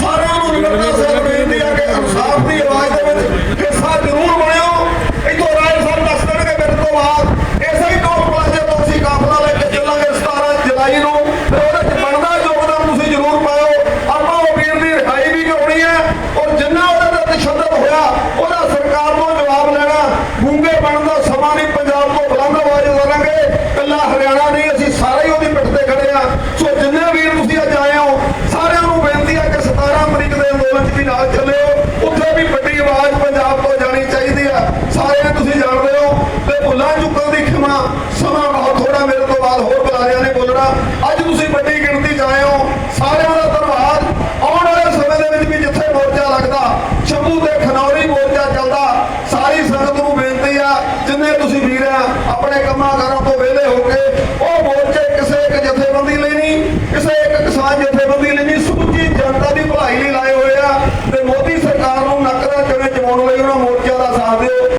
ਸਾਰਿਆਂ ਨੂੰ ਨਿਮਰਤਾ ਸਹਿਤ ਬੇਨਤੀ ਆ ਕਿ ਇਨਸਾਫ ਦੀ ਆਵਾਜ਼ ਦੇ ਵਿੱਚ ਹਿੱਸਾ ਜ਼ਰੂਰ ਬਣਿਓ। ਇੱਥੋਂ ਰਾਏ ਸਾਹਿਬ ਦੱਸ ਦੇਣਗੇ ਮੇਰੇ ਤੋਂ ਬਾਅਦ। ਇਸੇ ਹੀ ਟੋਲ ਪਲਾਜ਼ੇ ਤੋਂ ਅਸੀਂ ਕਾਫਲਾ ਲੈ ਕੇ ਚੱਲਾਂਗੇ 17 ਜੁਲਾਈ ਨੂੰ ਤੇ ਉਹਦੇ ਚ ਬਣਦਾ ਯੋਗਦਾਨ ਤੁਸੀਂ ਜ਼ਰੂਰ ਪਾਓ ਆਪਾਂ ਉਹ ਵੀਰ ਦੀ ਰਿਹਾਈ ਵੀ ਕਰਾਉਣੀ ਹੈ ਔਰ ਜਿੰਨਾ ਉਹਦੇ ਤੇ ਤਸ਼ੱਦਦ ਹੋਇਆ, ਉਹਦਾ ਸਰਕਾਰ ਤੋਂ ਜਵਾਬ ਲੈਣਾ। ਗੂੰਗੇ ਬਣਨ ਦਾ ਸਮਾਂ ਨਹੀਂ, ਪੰਜਾਬ ਤੋਂ ਬੁਲੰਦ ਆਵਾਜ਼ ਕਰਾਂਗੇ ਕੱਲਾ ਹਰਿਆਣਾ ਨਹੀਂ ਅਸੀਂ ਸਾਰੇ ਹੀ ਉਹਦੀ ਪਿੱਠ ਤੇ ਖੜੇ ਆ ਸੋ ਜਿੰਨੇ ਵੀਰ ਤੁਸੀਂ ਅੱਜ ਆਏ ਹੋ ਸਾਰਿਆਂ ਨੂੰ ਬੇਨਤੀ ਹੈ ਕਿ 17 ਤਰੀਕ ਦੇ ਅੰਦੋਲਨ 'ਚ ਵੀ ਨਾਲ ਚੱਲਿਓ ਉੱਥੇ ਵੀ ਵੱਡੀ ਆਵਾਜ਼ ਪੰਜਾਬ ਤੋਂ ਜਾਣੀ ਚਾਹੀਦੀ ਆ ਸਾਰੇ ਤੁਸੀਂ ਜਾਣਦੇ ਹੋ ਤੇ ਭੁੱਲਾਂ ਚੁੱਕਾਂ ਦੀ ਖਿਮਾ ਸਮਾਂ ਬਹੁਤ ਥੋੜਾ ਮੇਰੇ ਤੋਂ ਬਾਅਦ ਹੋਰ ਬੁਲਾਰਿਆਂ ਨੇ ਬੋਲਣਾ। ਅੱਜ ਤੁਸੀਂ ਵੱਡੀ ਗਿਣਤੀ 'ਚ ਆਏ ਹੋ। ਸਾਰਿਆਂ ਦਾ ਧੰਨਵਾਦ। ਆਉਣ ਵਾਲੇ ਸਮੇਂ ਦੇ ਵਿੱਚ ਵੀ ਜਿੱਥੇ ਮੋਰਚਾ ਲੱਗਦਾ, ਸ਼ੰਭੂ ਤੇ ਖਨੌਰੀ ਮੋਰਚਾ ਚੱਲਦਾ, ਸਾਰੀ ਸੰਗਤ ਨੂੰ ਬੇਨਤੀ ਆ, ਜਿੰਨੇ ਤੁਸੀਂ